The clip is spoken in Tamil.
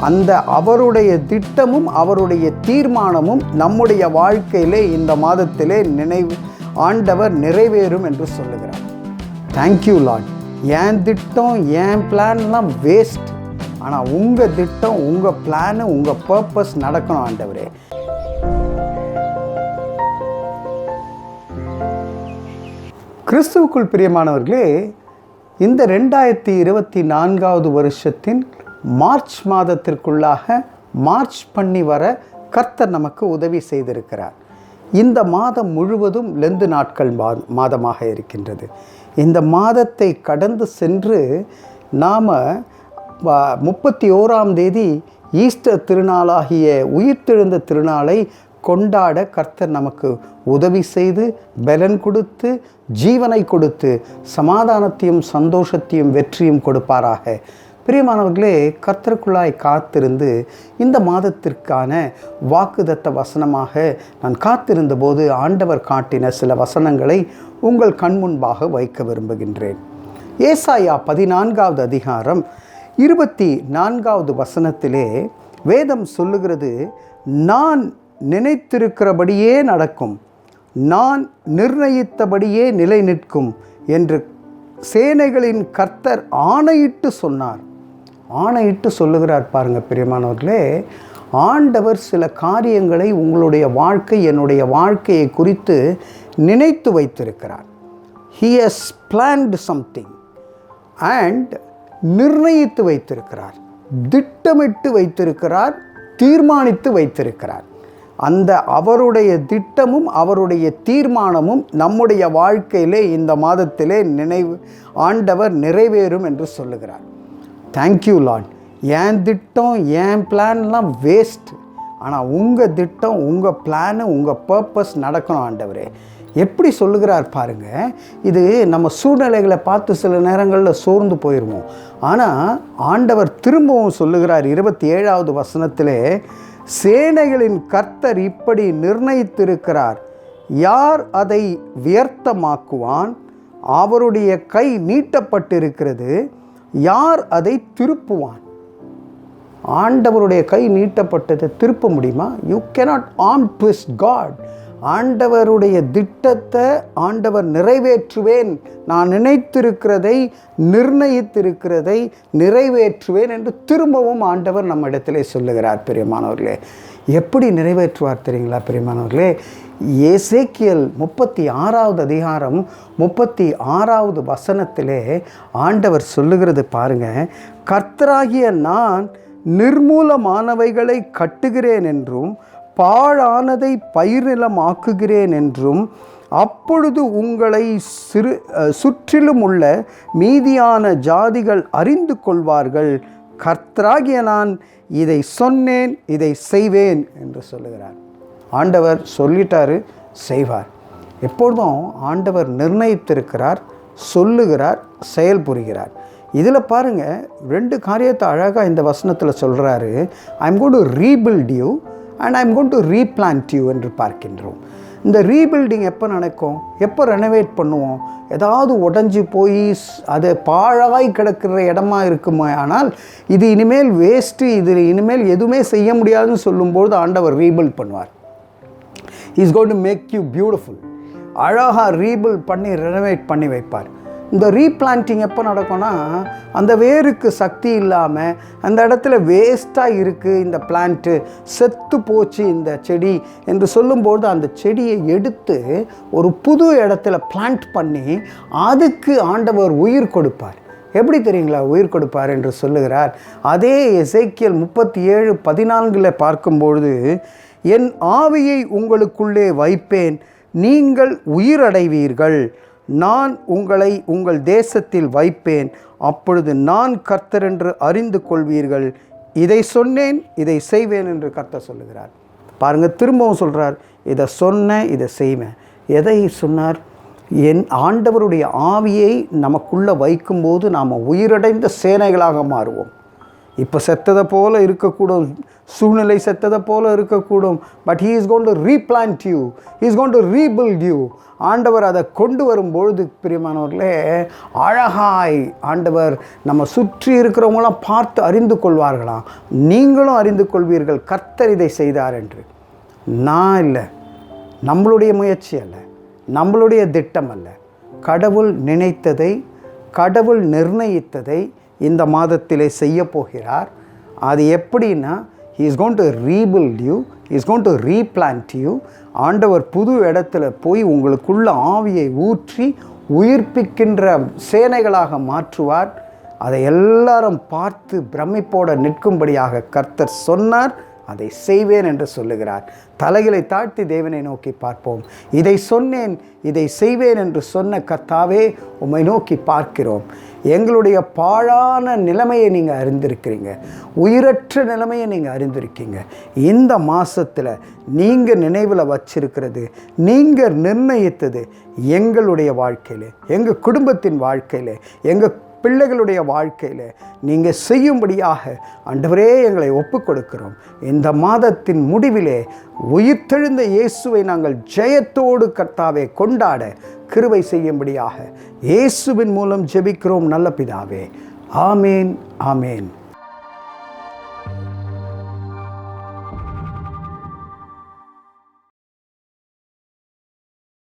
அந்த அவருடைய திட்டமும் அவருடைய தீர்மானமும் நம்முடைய வாழ்க்கையிலே இந்த மாதத்திலே நினைவு ஆண்டவர் நிறைவேறும் என்று சொல்லுகிறார். தேங்க்யூ லார்ட் என் திட்டம் என் பிளான்லாம் வேஸ்ட் ஆனால் உங்கள் திட்டம் உங்கள் பிளானு உங்கள் பர்பஸ் நடக்கணும் ஆண்டவரே. கிறிஸ்துவுக்குள் பிரியமானவர்களே இந்த ரெண்டாயிரத்தி இருபத்தி நான்காவது வருஷத்தின் மார்ச் மாதத்திற்குள்ளாக மார்ச் பண்ணி வர கர்த்தர் நமக்கு உதவி செய்திருக்கிறார். இந்த மாதம் முழுவதும் லெந்து நாட்கள் மா மாதமாக இருக்கின்றது. இந்த மாதத்தை கடந்து சென்று நாம் முப்பத்தி ஓராம் தேதி ஈஸ்டர் திருநாளாகிய உயிர்த்தெழுந்த திருநாளை கொண்டாட கர்த்தர் நமக்கு உதவி செய்து பலன் கொடுத்து ஜீவனை கொடுத்து சமாதானத்தையும் சந்தோஷத்தையும் வெற்றியும் கொடுப்பாராக. பிரியமானவர்களே கர்த்தருக்குள்ளாய் காத்திருந்து இந்த மாதத்திற்கான வாக்குதத்த வசனமாக நான் காத்திருந்த போது ஆண்டவர் காட்டின சில வசனங்களை உங்கள் கண் முன்பாக வைக்க விரும்புகின்றேன். ஏசாயா பதினான்காவது அதிகாரம் இருபத்தி நான்காவது வசனத்திலே வேதம் சொல்லுகிறது நான் நினைத்திருக்கிறபடியே நடக்கும் நான் நிர்ணயித்தபடியே நிலை நிற்கும் என்று சேனைகளின் கர்த்தர் ஆணையிட்டு சொன்னார். ஆணையிட்டு சொல்லுகிறார் பாருங்கள் பிரியமானவர்களே ஆண்டவர் சில காரியங்களை உங்களுடைய வாழ்க்கை என்னுடைய வாழ்க்கையை குறித்து நினைத்து வைத்திருக்கிறார். He has planned something and நிர்ணயித்து வைத்திருக்கிறார். திட்டமிட்டு வைத்திருக்கிறார் தீர்மானித்து வைத்திருக்கிறார். அந்த அவருடைய திட்டமும் அவருடைய தீர்மானமும் நம்முடைய வாழ்க்கையிலே இந்த மாதத்திலே நினைவு ஆண்டவர் நிறைவேறும் என்று சொல்லுகிறார். தேங்க்யூ லார்ட் என் திட்டம் என் பிளான்லாம் வேஸ்ட் ஆனால் உங்கள் திட்டம் உங்கள் பிளானு உங்கள் பர்பஸ் நடக்கணும் ஆண்டவரே. எப்படி சொல்லுகிறார் பாருங்கள் இது நம்ம சூழ்நிலைகளை பார்த்து சில நேரங்களில் சோர்ந்து போயிடுவோம் ஆனால் ஆண்டவர் திரும்பவும் சொல்லுகிறார் இருபத்தி ஏழாவது வசனத்திலே சேனைகளின் கர்த்தர் இப்படி நிர்ணயித்திருக்கிறார். யார் அதை வியர்த்தமாக்குவான்? அவருடைய கை நீட்டப்பட்டிருக்கிறது. யார் அதை திருப்புவான்? ஆண்டவருடைய கை நீட்டப்பட்டதை திருப்ப முடியுமா? யூ கெனாட் ஆம் ட்விஸ்ட் காட் ஆண்டவருடைய திட்டத்தை ஆண்டவர் நிறைவேற்றுவேன். நான் நினைத்திருக்கிறதை நிர்ணயித்திருக்கிறதை நிறைவேற்றுவேன் என்று திரும்பவும் ஆண்டவர் நம்ம இடத்திலே சொல்லுகிறார் பெரியமானவர்களே. எப்படி நிறைவேற்றுவார் தெரியுங்களா பெரியமானவர்களே? ஏசேக்கியல் முப்பத்தி ஆறாவது அதிகாரம் முப்பத்தி ஆறாவது வசனத்திலே ஆண்டவர் சொல்லுகிறது பாருங்க கர்த்தராகிய நான் நிர்மூலமானவைகளை கட்டுகிறேன் என்றும் பாழானதை பயிர்நிலமாக்குகிறேன் என்றும் அப்பொழுது உங்களை சிறு சுற்றிலும் உள்ள மீதியான ஜாதிகள் அறிந்து கொள்வார்கள். கர்த்தராகிய நான் இதை சொன்னேன் இதை செய்வேன் என்று சொல்லுகிறார். ஆண்டவர் சொல்லிட்டாரு செய்வார். எப்பொழுதும் ஆண்டவர் நிர்ணயித்திருக்கிறார் சொல்லுகிறார் செயல்புரிகிறார் இதில் பாருங்கள் ரெண்டு காரியத்தை அழகாக இந்த வசனத்தில் சொல்கிறாரு I'm going to rebuild you and I'm going to replant you என்று பார்க்கின்றோம். இந்த ரீபில்டிங் எப்போ நடக்கும்? எப்போ ரெனோவேட் பண்ணுவோம்? ஏதாவது உடஞ்சி போய் அது பாழாய் கிடக்கிற இடமா இருக்குமே ஆனால் இது இனிமேல் வேஸ்ட்டு இது இனிமேல் எதுவுமே செய்ய முடியாதுன்னு சொல்லும்போது ஆண்டவர் ரீபில்ட் பண்ணுவார். Is going to make you beautiful அழகாக ரீபில்ட் பண்ணி ரெனோவேட் பண்ணி வைப்பார். இந்த ரீபிளான்டிங் எப்போ நடக்கும்னா அந்த வேருக்கு சக்தி இல்லாமல் அந்த இடத்துல வேஸ்ட்டாக இருக்குது இந்த பிளான்ட்டு செத்து போச்சு இந்த செடி என்று சொல்லும்போது அந்த செடியை எடுத்து ஒரு புது இடத்துல பிளான்ட் பண்ணி அதுக்கு ஆண்டவர் உயிர் கொடுப்பார். எப்படி தெரியுங்களா? உயிர் கொடுப்பார் என்று சொல்லுகிறார். அதே எசைக்கியல் முப்பத்தி ஏழு பதினான்கில் பார்க்கும்பொழுது என் ஆவியை உங்களுக்குள்ளே வைப்பேன் நீங்கள் உயிரடைவீர்கள். நான் உங்களை உங்கள் தேசத்தில் வைப்பேன். அப்பொழுது நான் கர்த்தர் என்று அறிந்து கொள்வீர்கள். இதை சொன்னேன் இதை செய்வேன் என்று கர்த்தர் சொல்லுகிறார். பாருங்கள் திரும்பவும் சொல்கிறார் இதை சொன்னேன் இதை செய்வேன். எதை சொன்னார்? என் ஆண்டவருடைய ஆவியை நமக்குள்ளே வைக்கும்போது நாம் உயிரடைந்த சேனைகளாக மாறுவோம். இப்போ செத்ததை போல் இருக்கக்கூடும். சூழ்நிலை செத்ததை போல் இருக்கக்கூடும். But he is going to replant you is going to rebuild you ஆண்டவர் அதை கொண்டு வரும்பொழுது பிரியமானவர்களே அழகாய் ஆண்டவர் நம்ம சுற்றி இருக்கிறவங்களாம் பார்த்து அறிந்து கொள்வார்களாம் நீங்களும் அறிந்து கொள்வீர்கள். கர்த்தர் இதை செய்தார் என்று. நான் இல்லை. நம்மளுடைய முயற்சி அல்ல. நம்மளுடைய திட்டம் அல்ல. கடவுள் நினைத்ததை கடவுள் நிர்ணயித்ததை இந்த மாதத்திலே செய்ய போகிறார் அது எப்படின்னா is going to rebuild you is going to replant you ஆண்டவர் புது இடத்துல போய் உங்களுக்குள்ள ஆவியை ஊற்றி உயிர்ப்பிக்கின்ற சேனைகளாக மாற்றுவார். அதை எல்லாரும் பார்த்து பிரமிப்போட நிற்கும்படியாக கர்த்தர் சொன்னார். அதை செய்வேன் என்று சொல்லுகிறார். தலைகளை தாழ்த்தி தேவனை நோக்கி பார்ப்போம். இதை சொன்னேன் இதை செய்வேன் என்று சொன்ன கர்த்தாவே உம்மை நோக்கி பார்க்கிறோம். எங்களுடைய பாழான நிலைமையை நீங்கள் அறிந்திருக்கிறீங்க. உயிரற்ற நிலைமையை நீங்கள் அறிந்திருக்கீங்க. இந்த மாதத்தில் நீங்கள் நினைவில் வச்சிருக்கிறது நீங்கள் நிர்ணயித்தது எங்களுடைய வாழ்க்கையில் எங்கள் குடும்பத்தின் வாழ்க்கையில் எங்கள் பிள்ளைகளுடைய வாழ்க்கையில் நீங்கள் செய்யும்படியாக ஆண்டவரே எங்களை ஒப்புக் கொடுக்கிறோம் இந்த மாதத்தின் முடிவிலே உயிர்த்தெழுந்த இயேசுவை நாங்கள் ஜெயத்தோடு கர்த்தாவே கொண்டாட கிருவை செய்யும்படியாக இயேசுவின் மூலம் ஜெபிக்கிறோம் நல்ல பிதாவே. ஆமேன் ஆமேன்.